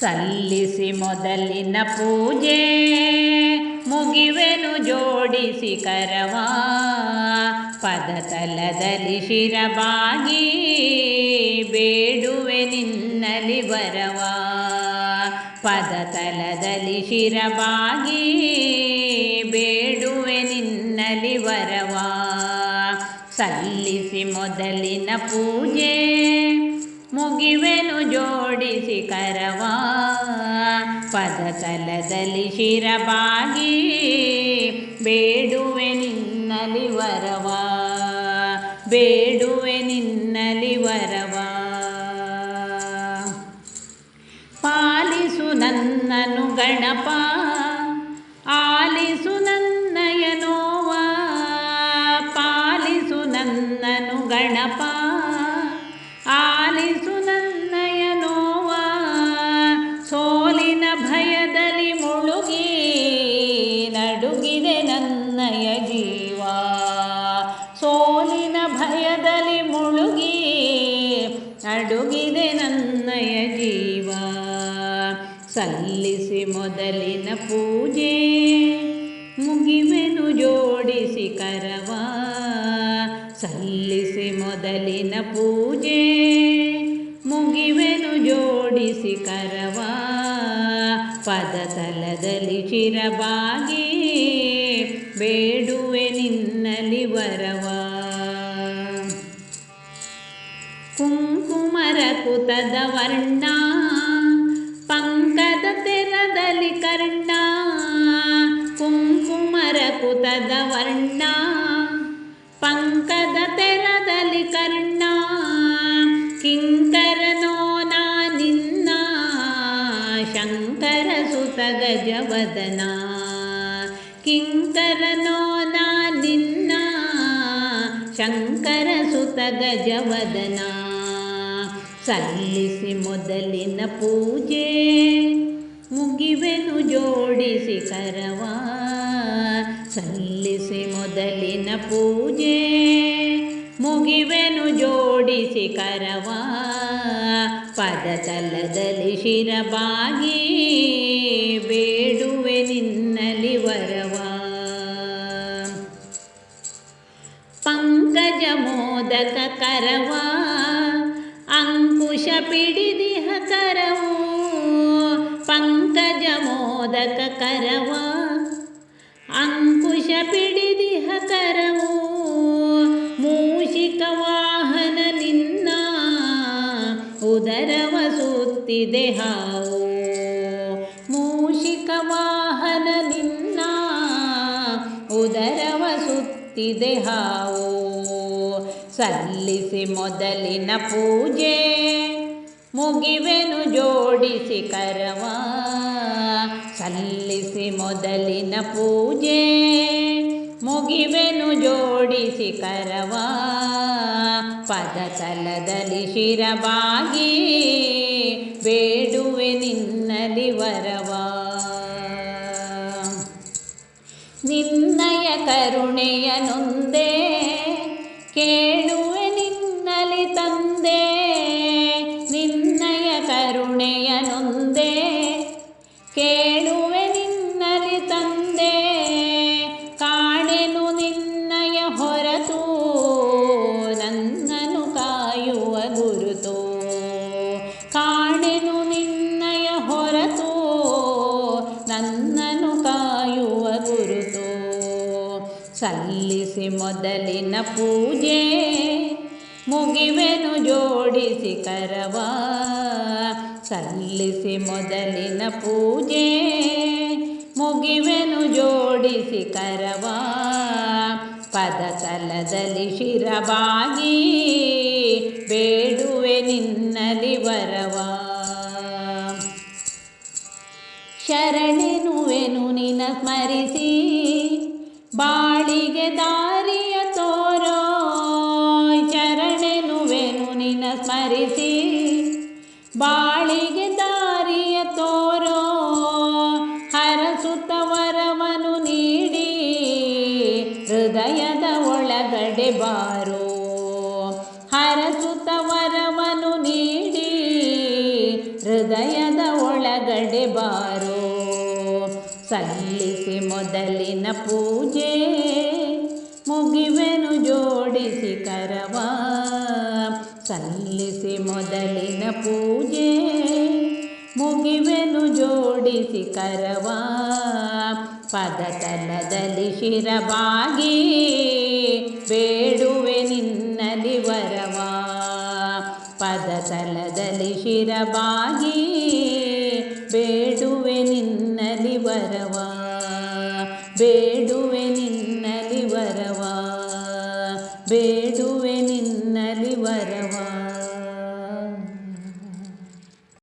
ಸಲ್ಲಿಸಿ ಮೊದಲಿನ ಪೂಜೆ. ಮುಗಿವೆನು ಜೋಡಿಸಿ ಕರವ. ಪದತಲದಲ್ಲಿ ಶಿರಬಾಗಿ ಬೇಡುವೆ ನಿನ್ನಲಿ ಬರವ. ಪದತಲದಲ್ಲಿ ಶಿರಬಾಗಿ ಬೇಡುವೆ ನಿನ್ನಲಿ ಬರವಾ. ಸಲ್ಲಿಸಿ ಮೊದಲಿನ ಪೂಜೆ. ಮುಗಿವೆನು ಜೋಡಿಸಿ ಕರವ ಪದತಲದಲ್ಲಿ ಶಿರಬಾಗಿ ಬೇಡುವೆ ನಿನ್ನಲಿ ವರವ. ಬೇಡುವೆ ನಿನ್ನಲಿ ವರವ. ಪಾಲಿಸು ನನ್ನನು ಗಣಪ. ಆಲಿಸು ನನ್ನಯ ನೋವ ಪಾಲಿಸು ನನ್ನನು ಗಣಪ. ಆಲಿಸು ನನ್ನಯ ನೋವ. ಸೋಲಿನ ಭಯದಲ್ಲಿ ಮುಳುಗಿ ನಡುಗಿದೆ ನನ್ನಯ ಜೀವ. ಸೋಲಿನ ಭಯದಲ್ಲಿ ಮುಳುಗಿ ನಡುಗಿದೆ ನನ್ನಯ ಜೀವ. ಸಲ್ಲಿಸಿ ಮೊದಲಿನ ಪೂಜೆ, ಮುಗಿವೆನು ಜೋಡಿಸಿ ಕರವಾ. ಸಲ್ಲಿಸಿ ಮೊದಲಿನ ಪೂಜೆ ಮುಗಿವೆನು ಜೋಡಿಸಿ ಕರವ. ಪದತಲದಲ್ಲಿ ಚಿರಬಾಗಿ ಬೇಡುವೆ ನಿನ್ನಲಿ ವರವ. ಕುಂಕುಮರ ಕುತದ ವರ್ಣ, ಪಂಕದ ತೆರದಲ್ಲಿ ಕರ್ಣ. ಕುಂಕುಮರ ಕುತದ ವರ್ಣ, ಪಂಕದ ತೆರದಲ್ಲಿ ಕರ್ಣ. ಕಿಂಕರನೋ ಗಜವದನ ಕಿಂಕರನೋ ನಿನ್ನ? ಶಂಕರ ಸುತ ಗಜವದನ? ಸಲ್ಲಿಸಿ ಮೊದಲಿನ ಪೂಜೆ, ಮುಗಿವೆನು ಜೋಡಿಸಿ ಕರವ? ಸಲ್ಲಿಸಿ ಮೊದಲಿನ ಪೂಜೆ, ಮುಗಿವೆನು ಜೋಡಿಸಿ ಕರವ? ಪದ ತಲದಲ್ಲಿ ಶಿರಬಾಗಿ ಮೋದಕ ಕರವ, ಅಂಕುಶ ಪಿಡಿದಿಹ ಕರವು, ಪಂಕಜ ಮೋದಕ ಕರವ, ಅಂಕುಶ ಪಿಡಿದಿಹ ಕರವು, ಮೂಷಿಕ ವಾಹನ ನಿನ್ನ, ಉದರವ ಸುತ್ತಿದೆ ಹಾವು, ಮೂಷಿಕ ವಾಹನ ನಿನ್ನ, ಉದರವ ಸುತ್ತಿದೆ ಹಾವು. ಸಲ್ಲಿಸಿ ಮೊದಲಿನ ಪೂಜೆ ಮುಗಿವೆನು ಜೋಡಿಸಿ ಕರವ. ಸಲ್ಲಿಸಿ ಮೊದಲಿನ ಪೂಜೆ ಮುಗಿವೆನು ಜೋಡಿಸಿ ಕರವ. ಪದತಲದಲ್ಲಿ ಶಿರಬಾಗಿ ಬೇಡುವೆ ನಿನ್ನಲಿ ವರವ. ನಿನ್ನಯ ಕರುಣೆಯ ನೊಂದೆ ಕೇಳುವೆ ನಿನ್ನಲಿ ತಂದೆ, ನಿನ್ನಯ ಕರುಣೆಯ ನೊಂದೆ. ಕೇಳುವೆ ನಿನ್ನಲಿ ತಂದೆ ಕಾಣೆನು ನಿನ್ನಯ ಹೊರತು ನನ್ನನು ಕಾಯುವ ಗುರುತು. ಸಲ್ಲಿಸಿ ಮೊದಲಿನ ಪೂಜೆ ಮುಗಿವೆನು ಜೋಡಿಸಿ ಕರವ. ಸಲ್ಲಿಸಿ ಮೊದಲಿನ ಪೂಜೆ ಮುಗಿವೆನು ಜೋಡಿಸಿ ಕರವ. ಪದತಲದಲ್ಲಿ ಶಿರಬಾಗಿ ಬೇಡುವೆ ನಿನ್ನಲಿ ವರವ. ಶರಣೆನುವೆನು ನಿನ ಸ್ಮರಿಸಿ ಬಾಳಿಗೆ ದಾರಿಯ ತೋರೋ, ಚರಣೆನುವೆನು ನಿನ್ನ ಸ್ಮರಿಸಿ. ಬಾಳಿಗೆ ದಾರಿಯ ತೋರೋ, ಹರಸುತ್ತ ವರವನು ನೀಡಿ. ಹೃದಯದ ಒಳಗಡೆ ಬಾರೋ, ಹರಸುತ್ತ ವರವನು ನೀಡಿ. ಹೃದಯದ ಒಳಗಡೆ ಬಾರೋ ಸಲ್ಲಿಸಿ ಮೊದಲಿನ ಪೂಜೆ ಮುಗಿವೆನು ಜೋಡಿಸಿ ಕರವ. ಸಲ್ಲಿಸಿ ಮೊದಲಿನ ಪೂಜೆ ಮುಗಿವೆನು ಜೋಡಿಸಿ ಕರವ. ಪದತಲದಲ್ಲಿ ಶಿರಬಾಗಿ ಬೇಡುವೆ ನಿನ್ನಲಿ ವರವ. ಪದತಲದಲ್ಲಿ ಶಿರಬಾಗಿ ಬೇಡುವೆ ನಿನ್ನಲಿ ವರವ ಬೇಡುವೆ ನಿನ್ನಲಿ ವರ